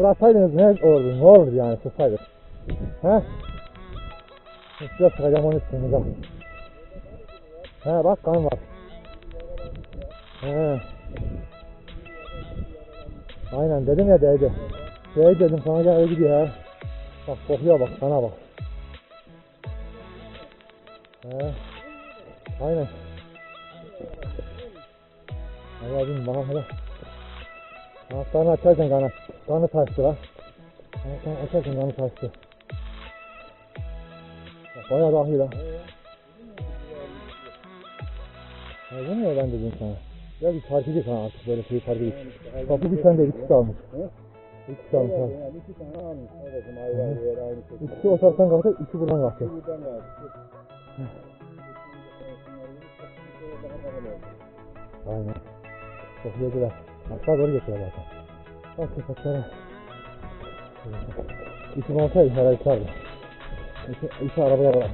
Bıraksaydınız ne olurdu? Ne olurdu yani sıksaydık? He? Üstüne sıkacağım onun üstüne bak. He bak kan var. He. Aynen dedim ya değdi. Değdi dedim sana gel öyle gidiyor ha. Bak kokuya bak kana bak. He. Aynen. Allah bilmiyorum bakalım hadi. Kanatlarını açarsan kanat. Kanı taştı lan. Kanatlarını açarsan kanı taştı. Bak, Bayağı dahi lan. Öyle mi ya ben dedim sana. Ya bir fark edecek ha artık böyle şey fark edecek. Bak bu bir tane değil ikisi almış. İkisi almış ha. Yani iki tane almış. Babacım ayrı ayrı yer aynı şekilde. İkisi o taraftan kalktı, iki buradan kalktı. Buradan da almış. Aynen. Çok yediler. Aşağı doğru geçiyorlar zaten. Bak köpeklere. İki olsaydı herhalde çıkardı. İki, iki arabaya var.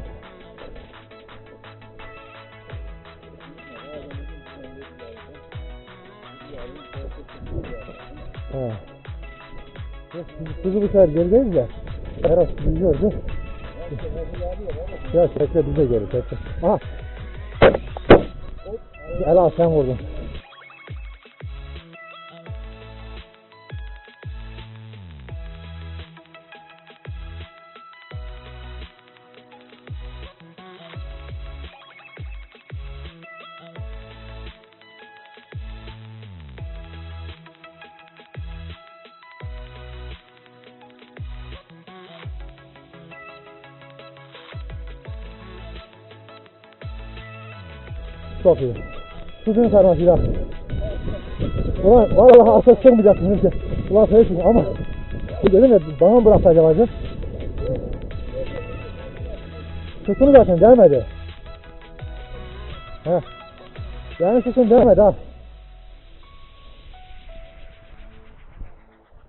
He. Kuzu bu sefer gerideyiz ya. Herhalde bizi gördü. Ya tekrar bize geri tekrar. Aha. El al sen vurdun. İyi. Suzun sarmasıyla. Ulan vallahi asıl çıkmayacaksın dedim ki. Ulan sayısın ama dedim ya bana mı bıraktı acaba acı? Sütunu zaten gelmedi. He. Yani sütun gelmedi ha.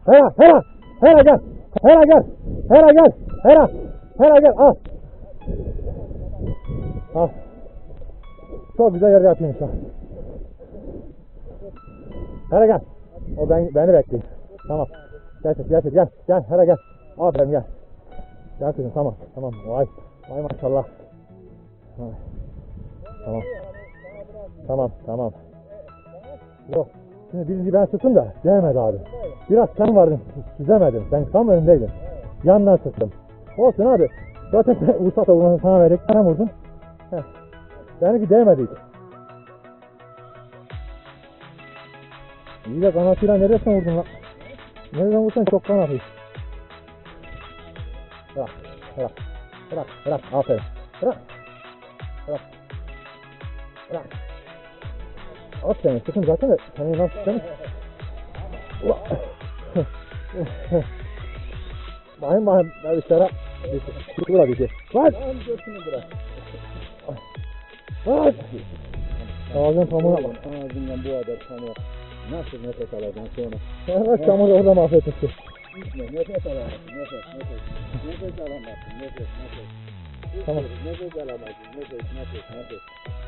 Hera, Hera, Hera gel. Hera gel. Hera gel. Hera. Hera gel. Al. Al. Çok güzel yerde yatıyor şu an. Hele gel. O ben, beni bekliyor. Tamam. Gel gel gel gel. Gel hele gel. Aferin gel. Gel kızım tamam. Tamam. Vay. Vay maşallah. Tamam. Tamam tamam. Yok. Şimdi birinci ben sıktım da değmedi abi. Biraz sen vardın süzemedim. Ben tam önündeydim. Yandan sıktım. Olsun abi. Zaten sen Ulusat vurmasını sana verdik. Sen vurdun. Heh. Benimki değmediydi. İyi de kanatıyla neresinden vurdun lan? Nereden vursan çok kanatıyız. Bırak, bırak, bırak, bırak, aferin. Bırak, bırak, bırak. At seni, sıkın zaten de seni nasıl sıkın? Ula. Bakayım bakayım, ben dışarı. Şurada bir şey. Lan! Tamam götünü bırak. Lan! Ağzın pamuğuna bak. Ağzından bu kadar kanı. Nasıl nefes alacaksın sonra? Evet, çamur orada mahvetmişti. Gitme nefes alamazsın. Nefes nefes. Nefes alamazsın. Nefes nefes. Tamam. Nefes alamazsın. Nefes nefes nefes.